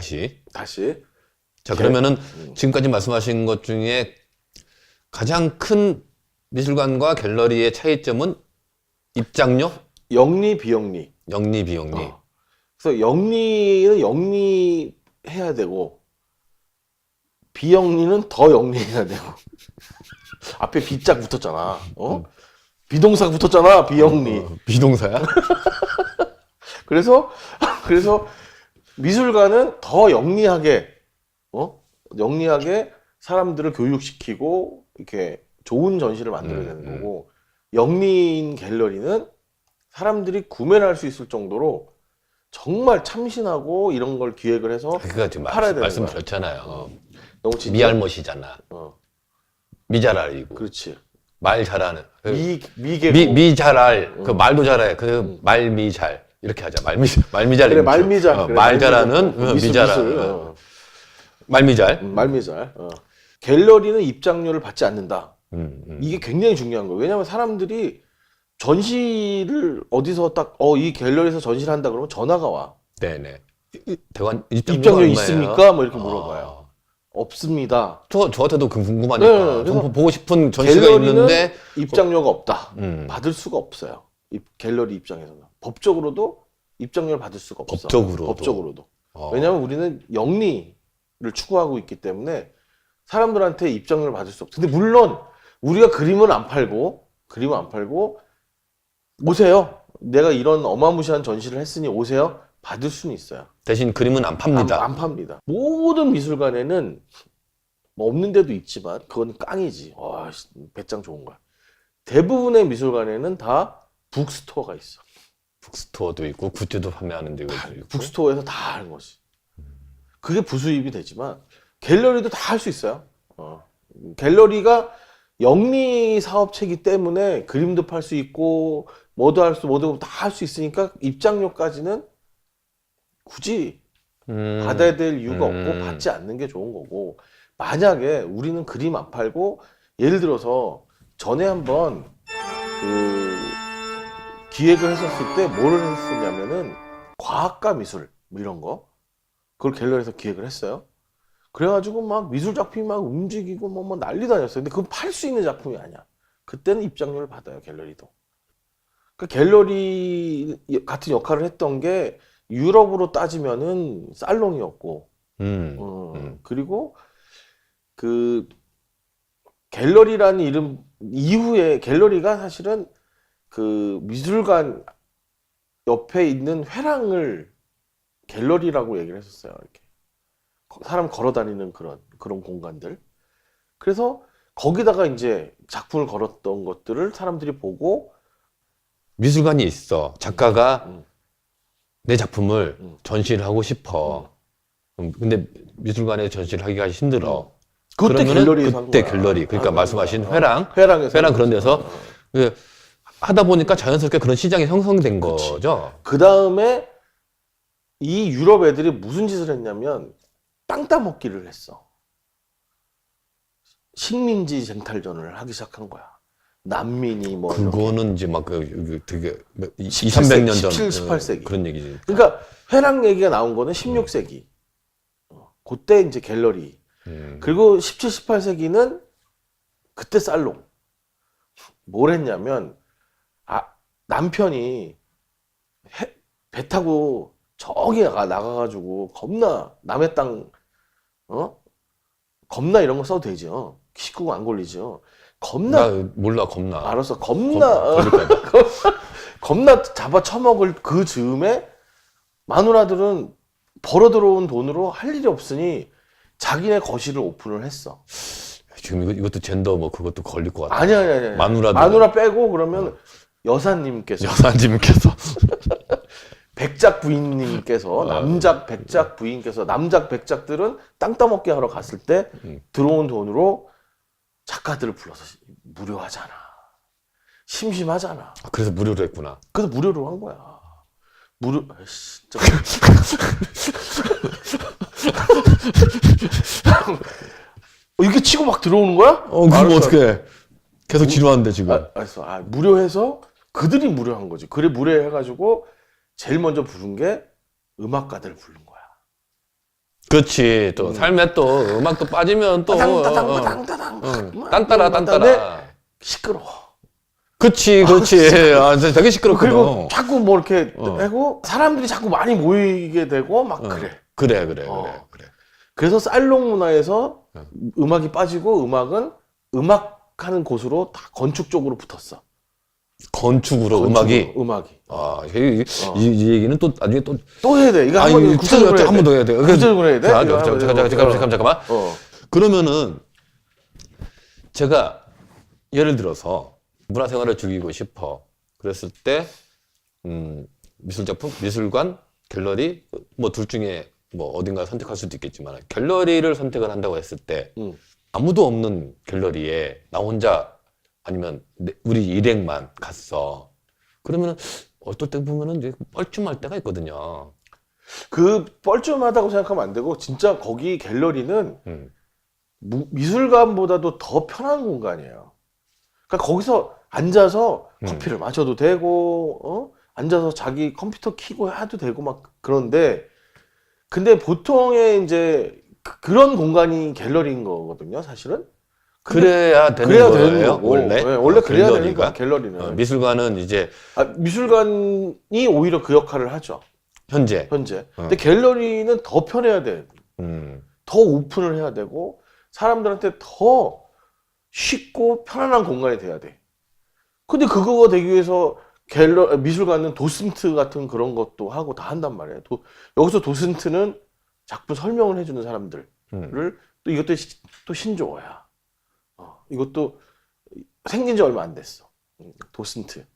다시. 다시 자, 그러면은 음. 지금까지 말씀하신 것 중에 가장 큰 미술관과 갤러리의 차이점은 입장료, 영리 비영리. 영리, 비영리. 어. 그래서 영리는 영리해야 되고 비영리는 더 영리해야 되고 앞에 비짝 붙었잖아. 어? 비동사 붙었잖아. 비영리. 어, 비동사야? 그래서 그래서 미술관은 더 영리하게 어 영리하게 사람들을 교육시키고 이렇게 좋은 전시를 만들어야 되는 음, 음. 거고 영리인 갤러리는 사람들이 구매를 할 수 있을 정도로 정말 참신하고 이런 걸 기획을 해서 그니까 지금 팔아야 되는 말씀, 거야. 말씀 드렸잖아요. 너무 진짜 미알못이잖아. 어 미잘알이고. 그렇지 말 잘하는. 그미 미개고 미, 미 잘알. 그 음. 말도 잘해. 그 말 미잘. 이렇게 하자. 말미, 말미잘. 그래. 말미잘 어, 그래, 말 말미잘. 어. 미술. 어. 어. 말미잘. 음, 말미잘 어. 갤러리는 입장료를 받지 않는다 음, 음. 이게 굉장히 중요한 거예요. 왜냐하면 사람들이 전시를 어디서 딱, 어, 이 갤러리에서 전시를 한다 그러면 전화가 와. 네네. 대관 입장료? 있습니까? 뭐 이렇게 아. 물어봐요. 없습니다. 저, 저한테도 그 궁금하니까. 네, 좀 보고 싶은 전시가 갤러리는 있는데. 입장료가 없다. 음, 받을 수가 없어요. 이 갤러리 입장에서는. 법적으로도 입장료를 받을 수가 없어. 법적으로도? 법적으로도. 어. 왜냐하면 우리는 영리를 추구하고 있기 때문에 사람들한테 입장료를 받을 수 없어. 근데 물론 우리가 그림은 안 팔고, 그림은 안 팔고, 오세요. 내가 이런 어마무시한 전시를 했으니 오세요. 받을 수는 있어요. 대신 그림은 안 팝니다. 안, 안 팝니다. 모든 미술관에는 뭐 없는 데도 있지만 그건 깡이지. 와, 씨, 배짱 좋은 거야. 대부분의 미술관에는 다 북스토어가 있어. 북스토어도 있고, 굿즈도 판매하는 데가 있고. 북스토어에서 다 하는 거지. 그게 부수입이 되지만 갤러리도 다 할 수 있어요. 어. 갤러리가 영리 사업체이기 때문에 그림도 팔 수 있고 뭐도 할 수, 뭐도 다 할 수 있으니까 입장료까지는 굳이 음, 받아야 될 이유가 음. 없고 받지 않는 게 좋은 거고 만약에 우리는 그림 안 팔고 예를 들어서 전에 한번 그 기획을 했었을 때 뭐를 했었냐면은 과학과 미술 뭐 이런 거 그걸 갤러리에서 기획을 했어요. 그래가지고 막 미술 작품이 막 움직이고 뭐, 뭐 난리 다녔어요. 근데 그건 팔 수 있는 작품이 아니야. 그때는 입장료를 받아요 갤러리도. 그 갤러리 같은 역할을 했던 게 유럽으로 따지면은 살롱이었고 음, 어, 음. 그리고 그 갤러리라는 이름 이후에 갤러리가 사실은 그 미술관 옆에 있는 회랑을 갤러리라고 얘기를 했었어요. 이렇게 거- 사람 걸어 다니는 그런 그런 공간들. 그래서 거기다가 이제 작품을 걸었던 것들을 사람들이 보고 미술관이 있어. 작가가 음. 내 작품을 음. 전시를 하고 싶어. 음, 근데 미술관에 전시를 하기가 힘들어. 그때 그러면은 갤러리에서 한 그때. 갤러리. 그러니까 아, 말씀하신 아, 회랑, 회랑에서 회랑 한 그런. 데서 어. 그 하다 보니까 자연스럽게 그런 시장이 형성된 거죠. 그 다음에 이 유럽 애들이 무슨 짓을 했냐면 땅 따먹기를 했어. 식민지 쟁탈전을 하기 시작한 거야. 난민이 뭐 이렇게. 그거는 이제 막 그, 그 되게 2, 17 300년 전 17, 18 어, 세기. 그런 얘기지. 그러니까 회랑 얘기가 나온 거는 16세기. 어, 그때 이제 갤러리. 음. 그리고 17, 18세기는 그때 살롱. 뭘 했냐면 아 남편이 해- 배 타고 저기 나가 나가가지고 겁나 남의 땅 어? 겁나 이런 거 써도 되죠. 식구가 안 걸리죠. 겁나 나 몰라 겁나. 알았어 겁나 어, 봐. 겁나 잡아 처먹을 그 즈음에 마누라들은 벌어 들어온 돈으로 할 일이 없으니 자기네 거실을 오픈을 했어. 지금 이것도 젠더 뭐 그것도 걸릴 것 같아. 아니 아니 아니. 마누라들. 마누라 빼고 그러면 여사님께서 여사님께서 백작 부인님께서 아. 남작 백작 부인께서 남작 백작들은 땅 따먹기 하러 갔을 때 음. 들어온 돈으로 작가들을 불러서 무료하잖아. 심심하잖아. 아, 그래서 무료로 했구나. 그래서 무료로 한 거야. 무료, 아이씨, 진짜. 어, 이렇게 치고 막 들어오는 거야? 어, 그럼 알았어. 어떻게 계속 지루한데 지금. 아, 알았어. 아, 무료해서 그들이 무료한 거지. 그래, 무료해가지고 제일 먼저 부른 게 음악가들을 부른 거야. 그렇지. 또 삶에 또 음악도 빠지면 또 따당 어, 따당 어, 따당 따당 응. 막 딴따라 딴따라. 시끄러워. 그렇지, 그렇지. 아, 진짜 되게 시끄럽거든. 그리고 자꾸 뭐 이렇게 어. 하고 사람들이 자꾸 많이 모이게 되고 막 어. 그래. 그래, 그래, 어. 그래, 그래. 그래서 살롱 문화에서 어. 음악이 빠지고 음악은 음악 하는 곳으로 다 건축 쪽으로 붙었어. 건축으로 음악이. 음악이 아, 이, 이, 어. 이, 이 얘기는 또 나중에 또. 또 해야 돼. 이거 아, 한번 이 구체적으로 해야 돼. 한번 더 해야 돼. 구체적으로 해야 돼. 자, 잠깐, 잠깐. 잠깐, 잠깐, 잠깐만. 어. 그러면은 제가 예를 들어서 문화생활을 즐기고 싶어. 그랬을 때, 음, 미술작품, 미술관, 갤러리, 뭐 둘 중에 뭐 어딘가 선택할 수도 있겠지만 갤러리를 선택을 한다고 했을 때 음. 아무도 없는 갤러리에 나 혼자 아니면 내- 우리 일행만 갔어. 그러면은 어떨 때 보면은 이제 뻘쭘할 때가 있거든요. 그 뻘쭘하다고 생각하면 안 되고 진짜 거기 갤러리는 음. 무- 미술관보다도 더 편한 공간이에요. 그러니까 거기서 앉아서 음. 커피를 마셔도 되고, 어? 앉아서 자기 컴퓨터 키고 해도 되고 막 그런데, 근데 보통의 이제 그- 그런 공간이 갤러리인 거거든요, 사실은. 그래야 되는 그래야 거예요, 되는 거고, 원래. 네, 원래 어, 그래야 갤러리가? 거야, 갤러리는. 어, 미술관은 이제 아, 미술관이 오히려 그 역할을 하죠, 현재. 현재. 어. 근데 갤러리는 더 편해야 돼. 음. 더 오픈을 해야 되고 사람들한테 더 쉽고 편안한 공간이 돼야 돼. 근데 그거가 되기 위해서 갤러 미술관은 도슨트 같은 그런 것도 하고 다 한단 말이에요. 도- 여기서 도슨트는 작품 설명을 해주는 사람들을 음. 또 이것도 시- 또 신조어야. 어, 이것도 생긴 지 얼마 안 됐어. 음, 도슨트.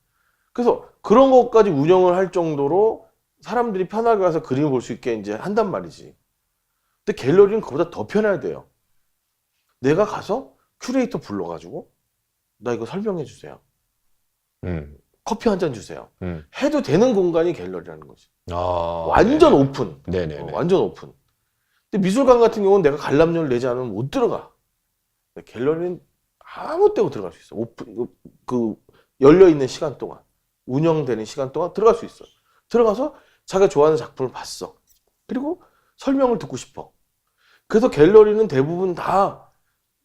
그래서 그런 것까지 운영을 할 정도로 사람들이 편하게 와서 그림을 볼 수 있게 이제 한단 말이지. 근데 갤러리는 그보다 더 편해야 돼요. 내가 가서 큐레이터 불러가지고 나 이거 설명해 주세요. 음. 커피 한 잔 주세요. 음. 해도 되는 공간이 갤러리라는 거지. 아, 완전 오픈. 네. 네네. 어, 완전 오픈. 근데 미술관 같은 경우는 내가 관람료를 내지 않으면 못 들어가. 갤러리는 아무 때고 들어갈 수 있어. 오픈, 그- 그, 열려 있는 시간 동안, 운영되는 시간 동안 들어갈 수 있어. 들어가서 자기가 좋아하는 작품을 봤어. 그리고 설명을 듣고 싶어. 그래서 갤러리는 대부분 다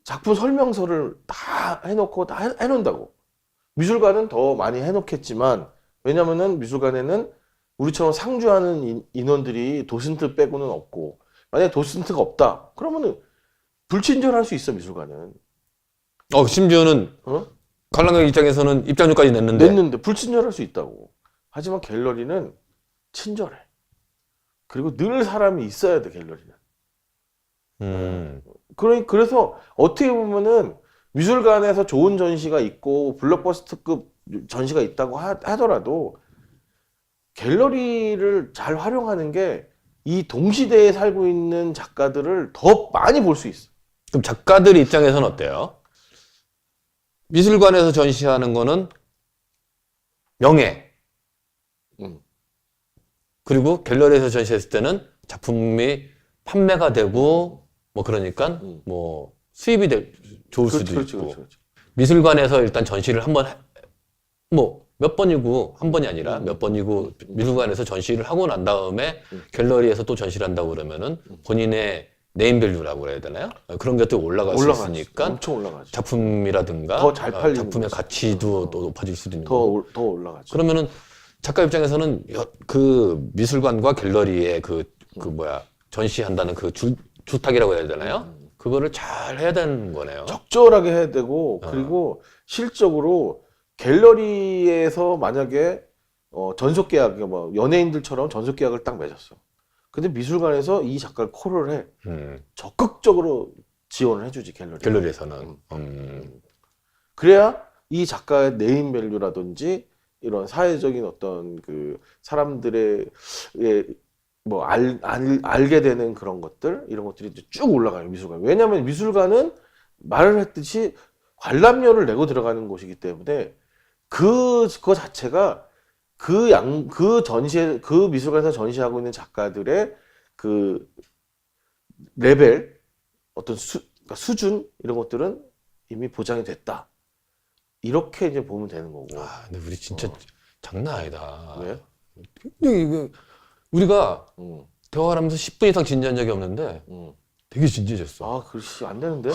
작품 설명서를 다 해놓고 다 해- 해놓는다고. 미술관은 더 많이 해놓겠지만, 왜냐면은 미술관에는 우리처럼 상주하는 인- 인원들이 도슨트 빼고는 없고 만약에 도슨트가 없다 그러면은 불친절할 수 있어 미술관은 어, 심지어는 어? 관람객 입장에서는 입장료까지 냈는데. 냈는데 불친절할 수 있다고 하지만 갤러리는 친절해 그리고 늘 사람이 있어야 돼 갤러리는 음. 그러- 그래서 어떻게 보면은 미술관에서 좋은 전시가 있고 블록버스터급 전시가 있다고 하, 하더라도 갤러리를 잘 활용하는 게 이 동시대에 살고 있는 작가들을 더 많이 볼 수 있어. 그럼 작가들 입장에서는 어때요? 미술관에서 전시하는 거는 명예. 음. 그리고 갤러리에서 전시했을 때는 작품이 판매가 되고 뭐 그러니까 음. 뭐 수입이 되, 좋을 그렇지, 수도 그렇지, 있고 그렇지, 그렇지. 미술관에서 일단 전시를 한번 뭐 몇 번이고 한 번이 아니라 음. 몇 번이고 미술관에서 전시를 하고 난 다음에 음. 갤러리에서 또 전시를 한다고 그러면은 본인의 네임밸류라고 그래야 되나요? 그런 것도 올라갈 수 올라가지. 있으니까 엄청 올라가지. 작품이라든가 더잘 어, 팔리는 작품의. 가치도 어. 또 높아질 수도 있는 더, 거고 올- 더 올라가지. 그러면은 작가 입장에서는 여- 그 미술관과 갤러리의 그, 그 뭐야 전시한다는 그 주, 주탁이라고 해야 되나요? 그거를 잘 해야 되는 거네요. 적절하게 해야 되고 어. 그리고 실적으로 갤러리에서 만약에 어, 전속 계약, 뭐 연예인들처럼 전속 계약을 딱 맺었어. 근데 미술관에서 이 작가를 콜을 해. 음, 적극적으로 지원을 해주지 갤러리. 갤러리에서는 음, 그래야 이 작가의 네임 밸류라든지 이런 사회적인 어떤 그 사람들의 예, 뭐 알, 알, 알게 되는 그런 것들 이런 것들이 이제 쭉 올라가요 미술관. 왜냐하면 미술관은 말을 했듯이 관람료를 내고 들어가는 곳이기 때문에 그, 그 자체가 그 양, 그 전시에, 그 미술관에서 전시하고 있는 작가들의 그 레벨, 어떤 수, 그러니까 수준, 이런 것들은 이미 보장이 됐다. 이렇게 이제 보면 되는 거고. 아, 근데 우리 진짜 어. 장난 아니다. 왜? 이거 우리가 음, 대화를 하면서 10분 이상 진지한 적이 없는데 음. 되게 진지해졌어. 아, 글씨 안 되는데?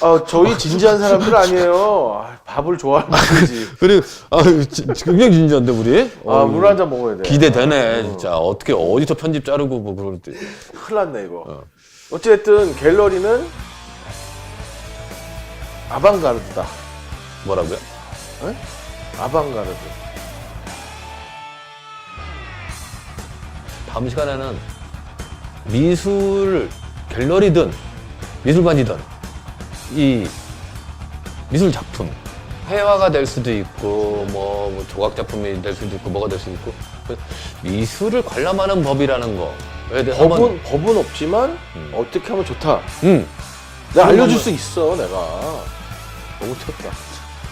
아, 저희 진지한 사람들 아니에요. 아, 밥을 좋아하는 분이지. 그리고 아, 지- 굉장히 진지한데 우리? 아, 어, 물한 잔 먹어야 돼. 기대되네 진짜 어떻게 어디서 편집 자르고 뭐 그럴 때 큰일 났네, 이거. 어쨌든 갤러리는 아방가르드다. 뭐라고요? 에? 아방가르드. 다음 시간에는 미술 갤러리든 미술관이든 이 미술 작품 회화가 될 수도 있고 뭐, 뭐 조각 작품이 될 수도 있고 뭐가 될 수도 있고 그 미술을 관람하는 법이라는 거에 대해서 한번 법은, 법은 없지만 음. 어떻게 하면 좋다. 음, 내가 알려줄 수 있어, 내가. 너무 튀었다.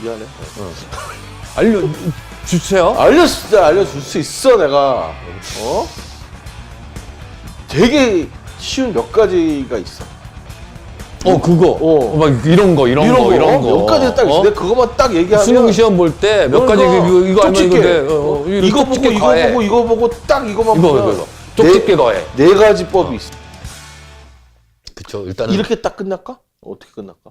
미안해. 알려 주세요. 알려줄 때 알려줄 수 있어, 내가. 어? 되게 쉬운 몇 가지가 있어. 어 그거 어. 어, 막 이런 거 이런, 거, 이런 거 몇 가지 딱 있어. 어? 내가 그것만 딱 얘기하면. 수능 시험 볼 때 몇 가지 그러니까 이거, 이거 알면 이거 쪽집게. 돼. 어, 어, 이거 이거 보고 이거 과해. 보고 이거 보고 딱 이거만 이거 보면 이거 이거 쪽집게 과해. 네 가지 법이 있어. 그쵸 일단은 이렇게 딱 끝날까? 어떻게 끝날까?